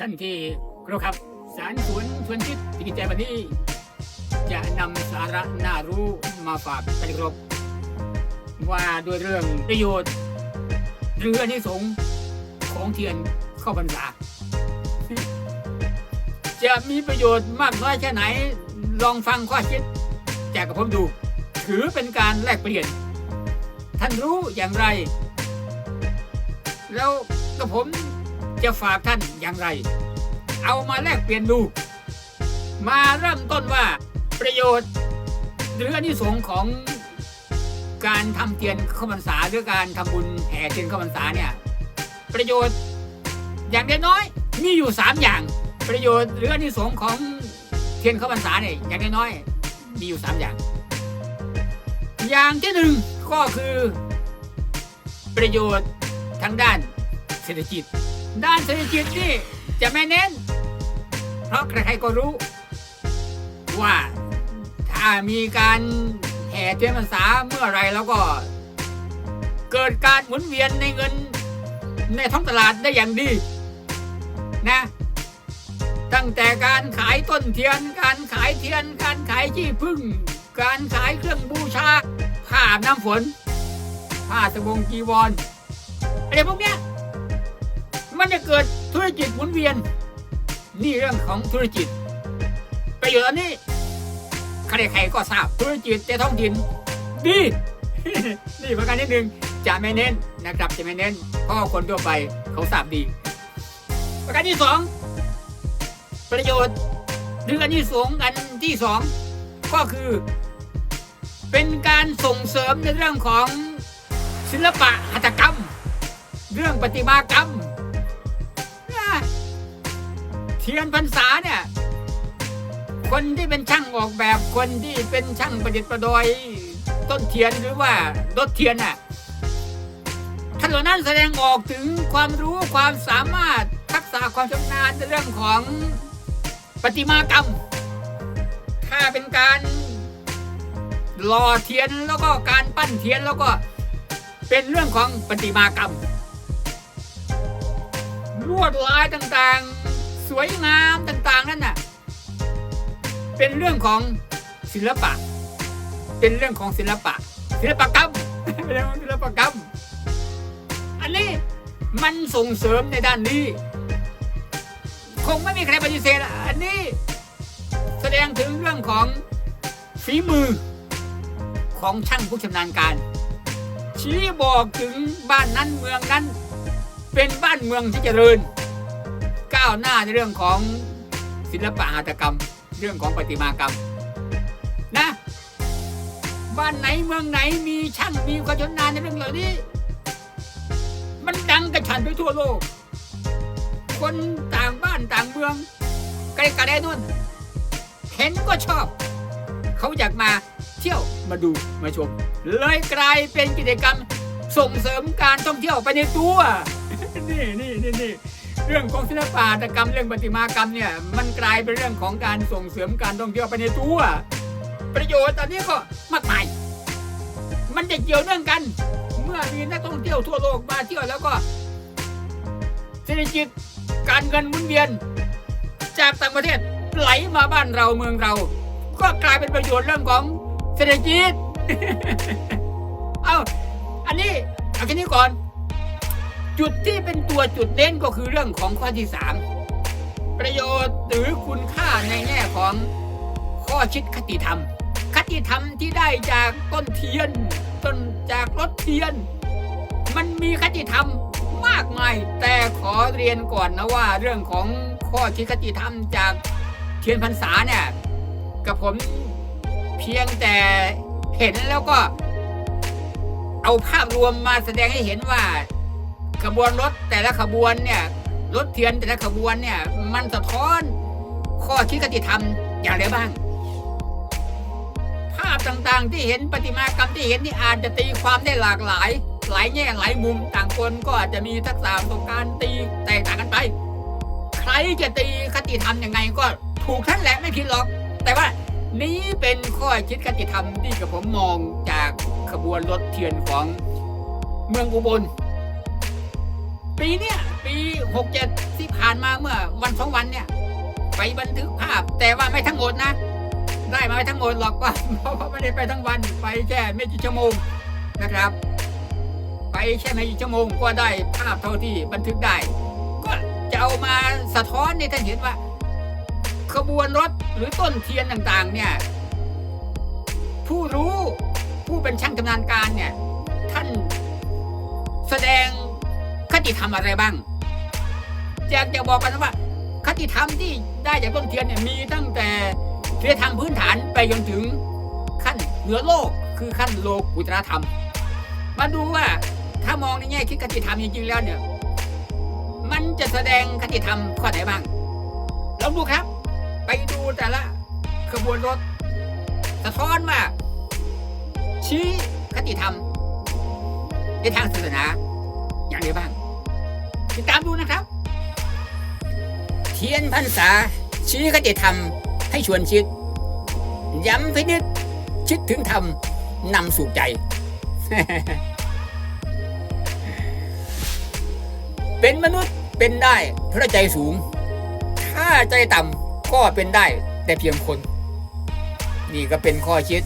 ท่านที่เครครับ สารสวนชวนคิดที่กิจใจวันนี้ จะนำสาระน่ารู้มาฝากท่านครพว่าด้วยเรื่องประโยชน์ หรืออนิสงส์ของเทียนเข้าพรรษา จะมีประโยชน์มากน้อยแค่ไหน ลองฟังข้อคิดจากกับผมดู ถือเป็นการแลกเปลี่ยน ท่านรู้อย่างไร แล้วก็ผม จะฝากท่านอย่างไร เอามาแลกเปลี่ยนดู มาเริ่มต้นว่าประโยชน์ หรืออนิสงของการทำเทียนข้าพรรษาหรือการทำบุญแห่เทียนข้าพรรษาเนี่ยประโยชน์อย่างน้อยมีอยู่สามอย่าง ประโยชน์หรืออนิสงของเทียนข้าพรรษาเนี่ยอย่างน้อยมีอยู่สามอย่าง อย่างที่หนึ่งก็คือประโยชน์ทางด้านเศรษฐกิจ ด้านเศรษฐกิจนี่จะไม่เน้น เพราะใครๆก็รู้ ว่าถ้ามีการแห่เทียนพรรษาเมื่อไรแล้วก็ เกิดการหมุนเวียนในเงินในท้องตลาดได้อย่างดี นะ ตั้งแต่การขายต้นเทียน การขายเทียน การขายขี้ผึ้งการขายเครื่องบูชาผ้าอาบน้ำฝนผ้าสบงจีวรอะไรพวกเนี้ย มันจะเกิดธุรกิจหมุนเวียน นี่เรื่องของธุรกิจ ประโยชน์อันนี้ใครๆก็ทราบธุรกิจแต่ท้องถิ่นดีนี่ประการที่หนึ่งจะไม่เน้นนะครับจะไม่เน้นเพราะว่าคนทั่วไปเขาทราบดี ประการที่สองประโยชน์หรืออันที่สองอันที่สองก็คือ เป็นการส่งเสริมในเรื่องของศิลปะหัตถกรรม เรื่องประติมากรรม ทียนพรรษาเนี่ย คนที่เป็นช่างออกแบบคนที่เป็นช่างประดิษฐ์ประดอย ต้นเทียนหรือว่ารถเทียนน่ะท่านเหล่านั้นแสดงออกถึงความรู้ความสามารถทักษะความชำนาญในเรื่องของประติมากรรม ถ้าเป็นการหล่อเทียนแล้วก็การปั้นเทียนแล้วก็เป็นเรื่องของประติมากรรมลวดลายต่างๆ สวยงามต่างๆนั่นน่ะเป็นเรื่องของศิลปะ เป็นเรื่องของศิลปะ ศิลปกรรมเป็นเรื่องของศิลปกรรม อันนี้มันส่งเสริมในด้านนี้ คงไม่มีใครปฏิเสธอันนี้แสดงถึงเรื่องของฝีมือของช่างผู้ชำนาญการ ชี้บอกถึงบ้านนั้นเมืองนั้น เป็นบ้านเมืองที่เจริญ ก้าวหน้าในเรื่องของศิลปะหัตถกรรม เรื่องของประติมากรรมนะบ้านไหนเมืองไหนมีช่างมีความชำนาญในเรื่องเหล่านี้ มันดังกระฉันไปทั่วโลก คนต่างบ้านต่างเมืองไกลกระไดนู่นเห็นก็ชอบ เขาอยากมาเที่ยวมาดูมาชม เลยกลายเป็นกิจกรรมส่งเสริมการท่องเที่ยวไปในตัว นี่นี่นี่นี่ เรื่องของศิลปะตกรรมเรื่องประติมากรรมเนี่ยมันกลายเป็นเรื่องของการส่งเสริมการท่องเที่ยวไปในตัว ประโยชน์ตอนนี้ก็มากมายมันจะเกี่ยวเนื่องกัน เมื่อมีนักท่องเที่ยวทั่วโลกมาเที่ยวแล้วก็เศรษฐกิจการเงินหมุนเวียน จากต่างประเทศไหลมาบ้านเราเมืองเรา ก็กลายเป็นประโยชน์เรื่องของเศรษฐกิจ เอาอันนี้เอาแค่นี้ก่อน จุดที่เป็นตัวจุดเน้นก็คือเรื่องของข้อที่สามประโยชน์หรือคุณค่าในแง่ของข้อคิดคติธรรม คติธรรมที่ได้จากต้นเทียน ต้นจากรถเทียน มันมีคติธรรมมากมาย แต่ขอเรียนก่อนนะว่าเรื่องของข้อคิดคติธรรมจากเทียนพรรษาเนี่ยกับผมเพียงแต่เห็นแล้วก็ เอาภาพรวมมาแสดงให้เห็นว่า ขบวนรถแต่ละขบวนเนี่ยรถเทียนแต่ละขบวนเนี่ย มันสะท้อนข้อคิดคติธรรมอย่างไรบ้าง ภาพต่างๆที่เห็นประติมากรรมที่เห็นนี่อาจจะตีความได้หลากหลาย หลายแง่หลายมุมต่างคนก็อาจจะมีทักษะประสบการณ์ตีแตกต่างกันไป ใครจะตีคติธรรมยังไงก็ถูกท่านแหละไม่ผิดหรอก แต่ว่านี้เป็นข้อคิดคติธรรมที่กับผมมองจากขบวนรถเทียนของเมืองอุบล ปีเนี้ยปีหกเจ็ดที่ผ่านมาเมื่อวันสองวันเนี่ย ไปบันทึกภาพ แต่ว่าไม่ทั้งหมดนะ ได้มาไม่ทั้งหมดหรอกว่าเพราะว่าไม่ได้ไปทั้งวันไปแค่ไม่กี่ชั่วโมงนะครับ ไปแค่ไม่กี่ชั่วโมงก็ได้ภาพเท่าที่บันทึกได้ ก็จะเอามาสะท้อนในท่านเห็นว่า ขบวนรถหรือต้นเทียนต่างๆ เนี่ย ผู้รู้ผู้เป็นช่างชำนาญการเนี่ย ท่านแสดง คติธรรมอะไรบ้างอยากจะบอกกันนะว่า คติธรรมที่ได้จากต้นเทียนเนี่ยมีตั้งแต่เรียนทางพื้นฐานไปจนถึงขั้นเหนือโลกคือขั้นโลกุตรธรรม มาดูว่าถ้ามองในแง่คิดคติธรรมจริงๆแล้วเนี่ยมันจะแสดงคติธรรมข้อไหนบ้างลองดูครับ ไปดูแต่ละขบวนรถ สะท้อนว่า ชี้คติธรรมในทางศาสนาอย่างไรบ้าง ติดตามดูนะครับ เทียนพรรษาชี้คติธรรมให้ชวนคิด ย้ำพินิจคิดถึงธรรมนำสู่ใจ เป็นมนุษย์เป็นได้เพราะใจสูง ถ้าใจต่ำก็เป็นได้แต่เพียงคน นี่ก็เป็นข้อคิด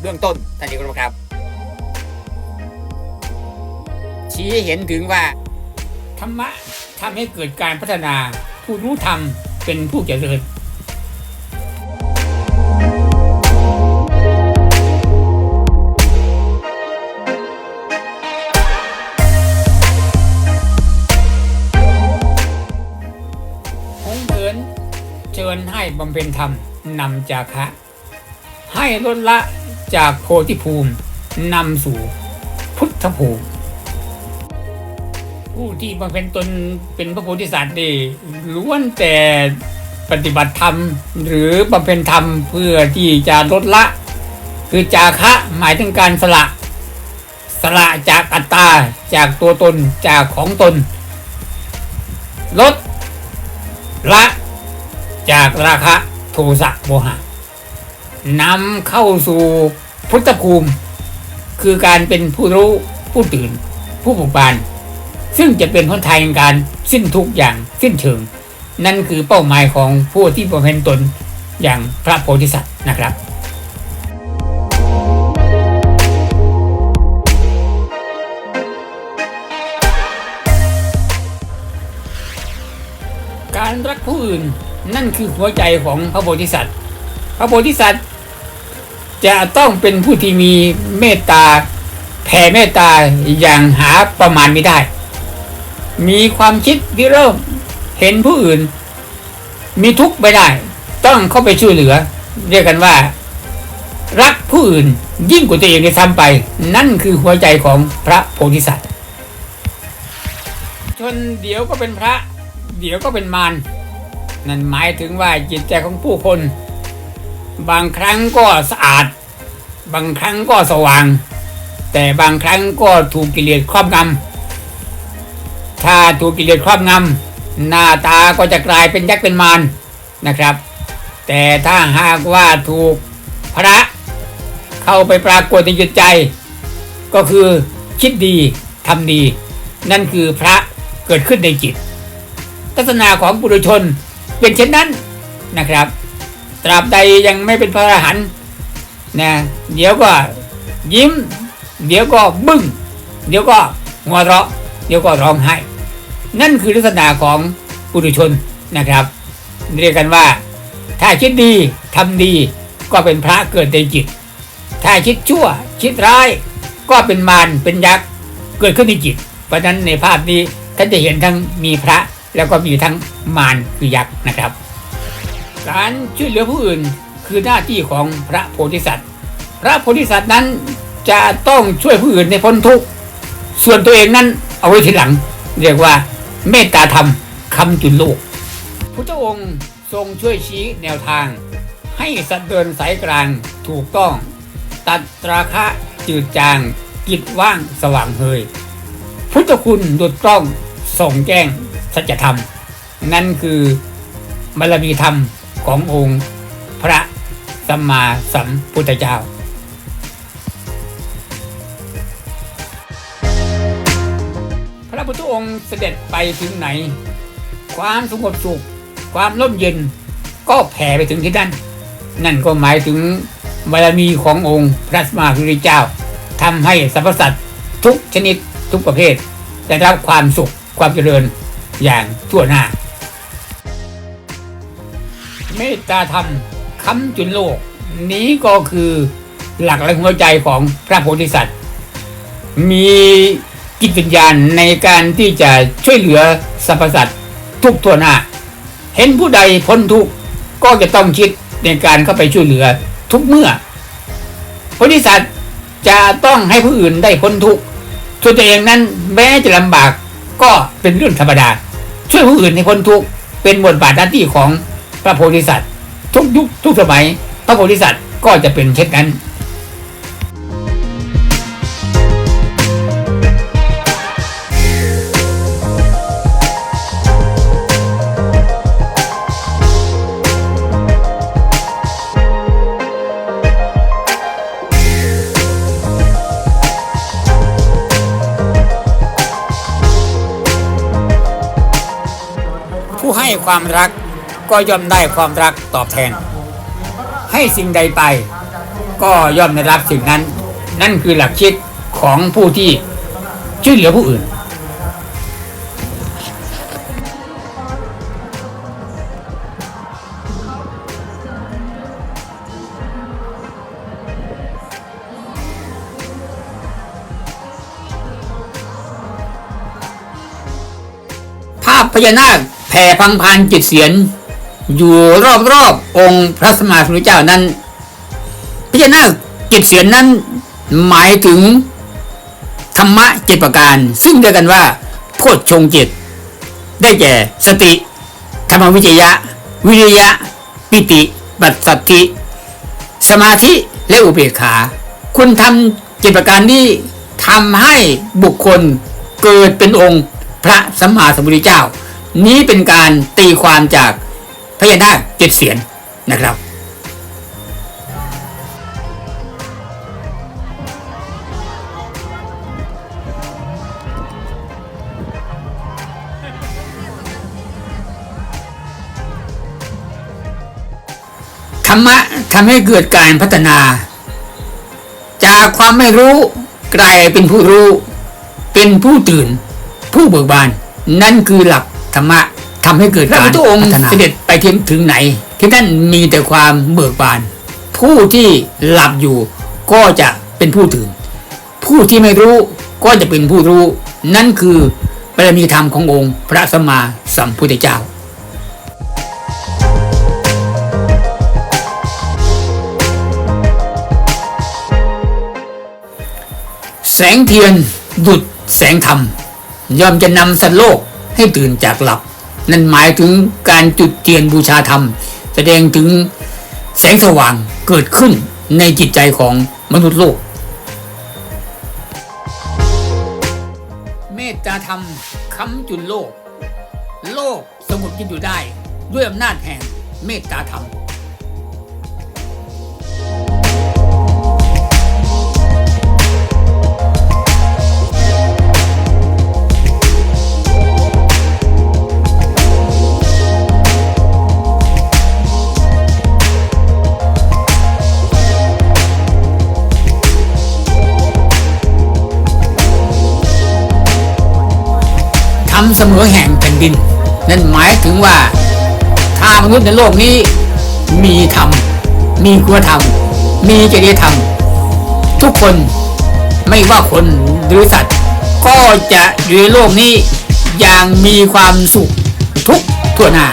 เบื้องต้นท่านที่เครพครับ ชี้ให้เห็นถึงว่า ธรรมะทำให้เกิดการพัฒนา ผู้รู้ธรรมเป็นผู้เจริญองเถินเชิญให้บำเพ็ญธรรมนำจากะให้ลดละจากโพธิภูมินำสู่พุทธภูมิ ผู้ที่บำเพ็ญตนเป็นพระโพธิสัตว์นี่ล้วนแต่ปฏิบัติธรรม หรือบำเพ็ญธรรมเพื่อที่จะลดละ คือจาคะหมายถึงการสละ สละจากอัตตาจากตัวตนจากของตน ลดละจากราคะโทสะโมหะนำเข้าสู่พุทธภูมิ คือการเป็นผู้รู้ผู้ตื่น ผู้บุกบาน ซึ่งจะเป็นหนทางการสิ้นทุกอย่างสิ้นเชิง นั่นคือเป้าหมายของผู้ที่บำเพ็ญตนอย่างพระโพธิสัตว์นะครับการรักผู้อื่นนั่นคือหัวใจของพระโพธิสัตว์ พระโพธิสัตว์ จะต้องเป็นผู้ที่มีเมตตาแผ่เมตตาอย่างหาประมาณไม่ได้ มีความคิดที่เริ่ม เห็นผู้อื่น มีทุกข์ไม่ได้ ต้องเข้าไปช่วยเหลือ เรียกกันว่า รักผู้อื่นยิ่งกว่าตัวเองในซ้ำไป นั่นคือหัวใจของพระโพธิสัตว์จนเดี๋ยวก็เป็นพระ เดี๋ยวก็เป็นมารนั่นหมายถึงว่าจิตใจของผู้คน บางครั้งก็สะอาด บางครั้งก็สว่าง แต่บางครั้งก็ถูกกิเลสครอบงำ ถ้าถูกกิเลสครอบงำหน้าตาก็จะกลายเป็นยักษ์เป็นมารนะครับ แต่ถ้าหากว่าถูกพระเข้าไปปรากฏในจิตใจ ก็คือคิดดีทำดี นั่นคือพระเกิดขึ้นในจิตลักษณะของปุถุชนเป็นเช่นนั้นนะครับ ตราบใดยังไม่เป็นพระอรหันต์นะเดี๋ยวก็ยิ้ม เดี๋ยวก็บึ้ง เดี๋ยวก็หัวเราะ เดี๋ยวก็ร้องไห้ นั่นคือลักษณะของปุถุชนนะครับ เรียกกันว่า ถ้าคิดดีทำดีก็เป็นพระเกิดในจิต ถ้าคิดชั่วคิดร้าย ก็เป็นมารเป็นยักษ์เกิดขึ้นในจิต เพราะฉะนั้นในภาพนี้ท่านจะเห็นทั้งมีพระแล้วก็มีทั้งมารคือยักษ์นะครับ การช่วยเหลือผู้อื่นคือหน้าที่ของพระโพธิสัตว์ พระโพธิสัตว์นั้นจะต้องช่วยผู้อื่นในพ้นทุกข์ส่วนตัวเองนั้นเอาไว้ทีหลัง เรียกว่า เมตตาธรรมคำจุนโลกพุทธองค์ทรงช่วยชี้แนวทาง ให้สัตว์เดินสายกลางถูกต้อง ตัดราคะจืดจาง กิจว่างสว่างเฮย พุทธคุณดุดกล้องส่องแจ้งสัจธรรม นั่นคือบารมีธรรมขององค์พระสัมมาสัมพุทธเจ้า เสด็จไปถึงไหน ความสงบสุข ความร่มเย็นก็แผ่ไปถึงที่นั่น นั่นก็หมายถึงบารมีขององค์พระสัมมาสัมพุทธเจ้าทำให้สรรพสัตว์ทุกชนิดทุกประเภทได้รับความสุขความเจริญอย่างทั่วหน้า เมตตาธรรมค้ำจุนโลก นี้ก็คือหลักและหัวใจของพระโพธิสัตว์ มี จิตวิญญาณในการที่จะช่วยเหลือสรรพสัตว์ทุกทั่วหน้า เห็นผู้ใดพ้นทุกข์ก็จะต้องคิดในการเข้าไปช่วยเหลือทุกเมื่อโพธิสัตว์จะต้องให้ผู้อื่นได้พ้นทุกข์ส่วนตัวเองนั้นแม้จะลำบากก็เป็นเรื่องธรรมดา ช่วยผู้อื่นให้พ้นทุกข์เป็นบทบาทหน้าที่ของพระโพธิสัตว์ ทุกยุคทุกสมัยพระโพธิสัตว์ก็จะเป็นเช่นนั้น ความรักก็ย่อมได้ความรักตอบแทน ให้สิ่งใดไป ก็ย่อมได้รับสิ่งนั้น นั่นคือหลักคิดของผู้ที่ช่วยเหลือผู้อื่นภาพพญานาค แผ่พังพานจิตเสียน อยู่รอบๆองค์พระสมมาสัมพุทธเจ้านั้นพญานาจิตเสียนนั้นหมายถึงธรรมะเจ็ดประการ ซึ่งเรียกกันว่าโพชฌงจ็ดได้แก่สติ ธรรมวิจยะ วิริยะ ปิติ ปัสสัทธิสมาธิและอุเบกขา คุณทำเจ็ดประการนี้ทำให้บุคคลเกิดเป็นองค์พระสัมมาสัมพุทธเจ้า นี้เป็นการตีความจากพญานาคเจ็ดเสียนนะครับธรรมะทำให้เกิดการพัฒนา จากความไม่รู้กลายเป็นผู้รู้ เป็นผู้ตื่น ผู้เบิกบาน นั่นคือหลัก ธรรมะทำให้เกิดการพัฒนาเสด็จไปถึงถึงไหน ที่นั่นมีแต่ความเบิกบาน ผู้ที่หลับอยู่ก็จะเป็นผู้ตื่น ผู้ที่ไม่รู้ก็จะเป็นผู้รู้ นั่นคือบารมีธรรมขององค์พระสัมมาสัมพุทธเจ้าแสงเทียนดุดแสงธรรม ย่อมจะนำสัตว์โลก ให้ตื่นจากหลับ นั่นหมายถึงการจุดเทียนบูชาธรรม แสดงถึงแสงสว่างเกิดขึ้นในจิตใจของมนุษย์โลก เมตตาธรรมค้ำจุนโลก โลกสงบกินอยู่ได้ด้วยอำนาจแห่งเมตตาธรรม ทำเสมอแห่งแผ่นดิน นั่นหมายถึงว่า ถ้ามนุษย์ในโลกนี้ มีธรรม มีคุณธรรม มีจริยธรรม ทุกคนไม่ว่าคนหรือสัตว์ ก็จะอยู่ในโลกนี้อย่างมีความสุขทุกทั่วหน้า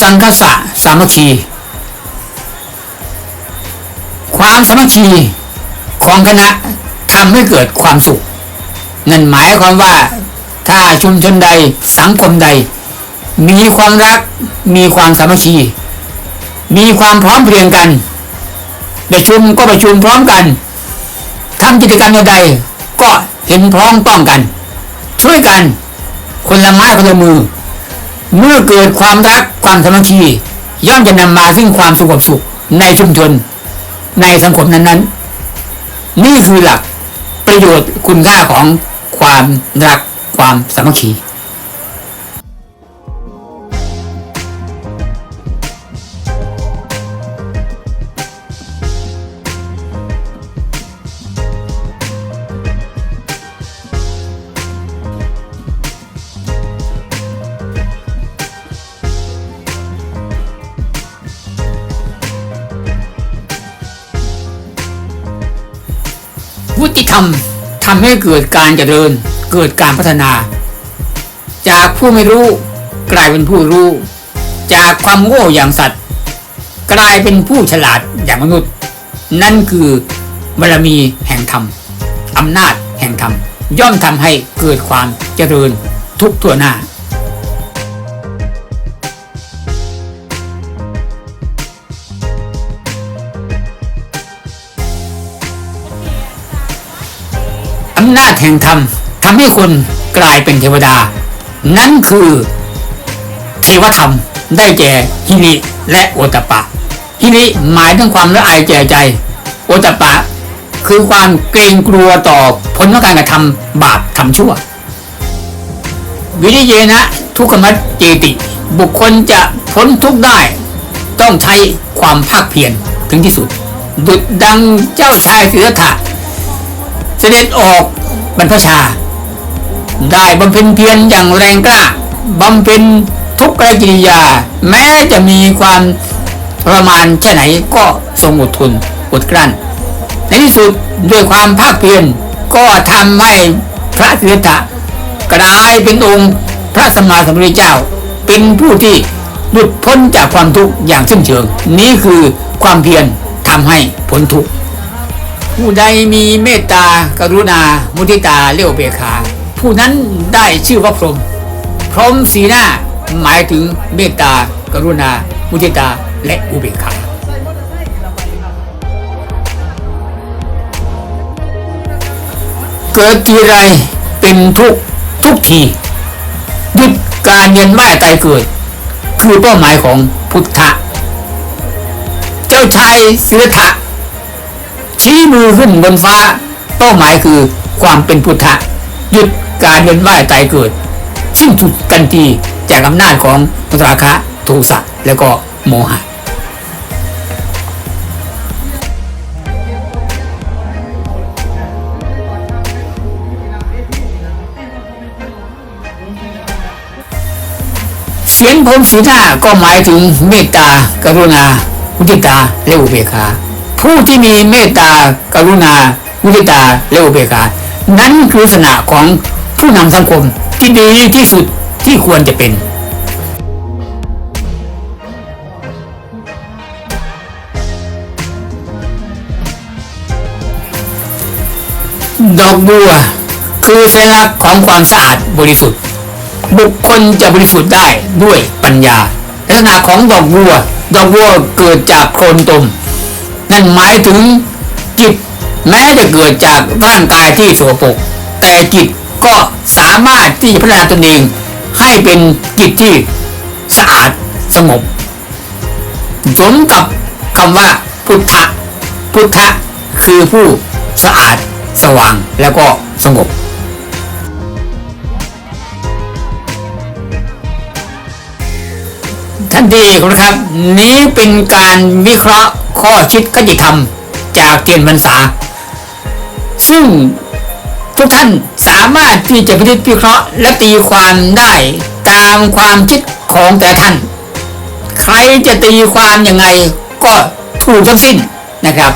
สังคสะสามัคคี ความสามัคคีของคณะทำให้เกิดความสุข นั่นหมายความว่าถ้าชุมชนใดสังคมใด มีความรักมีความสามัคคี มีความพร้อมเพรียงกันประชุมก็ประชุมพร้อมกันทำกิจกรรมใดก็เห็นพ้องต้องกัน ช่วยกัน คนละไม้คนละมือ เมื่อเกิดความรักความสามัคคีย่อมจะนำมาซึ่งความสงบสุขในชุมชน ในสังคมนั้นๆ นี่คือหลักประโยชน์คุณค่าของความรักความสามัคคี ทำทำให้เกิดการเจริญ เกิดการพัฒนา จากผู้ไม่รู้กลายเป็นผู้รู้ จากความโง่อย่างสัตว์ กลายเป็นผู้ฉลาดอย่างมนุษย์ นั่นคือบารมีแห่งธรรมอำนาจแห่งธรรมย่อมทำให้เกิดความเจริญทุกทั่วหน้า นาจแห่งธรรมทำให้คนกลายเป็นเทวดา นั่นคือเทวธรรมได้แก่ฮิริและโอตปะฮิริหมายถึงความละอายแก่ใจ โอตปะ คือความเกรงกลัวต่อผลของการกระทำบาปทำชั่ว วิริเยนะทุกขมัตเจติ บุคคลจะพ้นทุกข์ได้ ต้องใช้ความภาคเพียรถึงที่สุด ดุดดังเจ้าชายสิทธัตถะเสด็จออก บรรพชา ได้บำเพ็ญเพียรอย่างแรงกล้าบำเพ็ญทุกขกิริยา แม้จะมีความทรมานแค่ไหนก็ทรงอดทนอดกลั้น ในที่สุดด้วยความภาคเพียรก็ทำให้พระสิทธะกลายเป็นองค์พระสัมมาสัมพุทธเจ้า เป็นผู้ที่หลุดพ้นจากความทุกข์อย่างสิ้นเชิง นี้คือความเพียรทำให้พ้นทุกข์ ผู้ใดมีเมตตากรุณา มุทิตาเลี้ยวเบยขาผู้นั้นได้ชื่อว่าพรหมพรหมสีหน้าหมายถึงเมตตากรุณา มุทิตาและอุเบกขาเกิดทีไรเป็นทุกทุกทีหยุดการเวียนว่ายตายเกิด คือเป้าหมายของพุทธะ เจ้าชายสิทธะ ชี้มือขึ้นบนฟ้า เป้าหมายคือความเป็นพุทธะหยุดการเวียนว่ายตายเกิดสิ้นสุดทันทีจากอำนาจของราคะโทสะแล้วก็โมหะเสียงผมสีหน้าก็หมายถึงเมตตากรุณามุทิตาและอุเบกขา ผู้ที่มีเมตตากรุณามุทิตาและอุเบกขานั้นคือลักษณะของผู้นำสังคมที่ดีที่สุดที่ควรจะเป็นดอกบัวคือสัญลักษณ์ของความสะอาดบริสุทธิ์ บุคคลจะบริสุทธิ์ได้ด้วยปัญญา ลักษณะของดอกบัว ดอกบัวเกิดจากโคลนตม นั่นหมายถึงจิตแม้จะเกิดจากร่างกายที่สกปรกแต่จิตก็สามารถที่จะพัฒนาตนเองให้เป็นจิตที่สะอาดสงบสมกับคำว่าพุทธะพุทธะคือผู้สะอาดสว่างแล้วก็สงบท่านที่เอกนะครับ นี้เป็นการวิเคราะห์ ข้อคิดคติธรรมจากเทียนพรรษา ซึ่งทุกท่านสามารถที่จะพิจิตรวิเคราะห์และตีความได้ตามความคิดของแต่ท่าน ใครจะตีความยังไงก็ถูกทั้งสิ้นนะครับ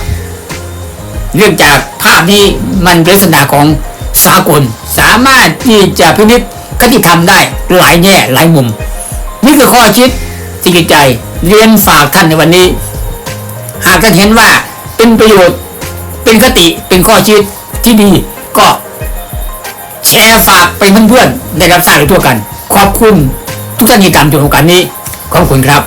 เนื่องจากภาพนี้มันเป็นลักษณะของสากล สามารถที่จะพินิจคติธรรมได้หลายแง่หลายมุม นี่คือข้อคิดสิ่จิตใจเรียนฝากท่านในวันนี้ หากท่านเห็นว่าเป็นประโยชน์ เป็นคติเป็นข้อคิดที่ดีก็แชร์ฝากไปเพื่อนๆได้รับทราบไปทั่วกัน ขอบคุณทุกท่านที่ตามจนโอกาสนี้ขอบคุณครับ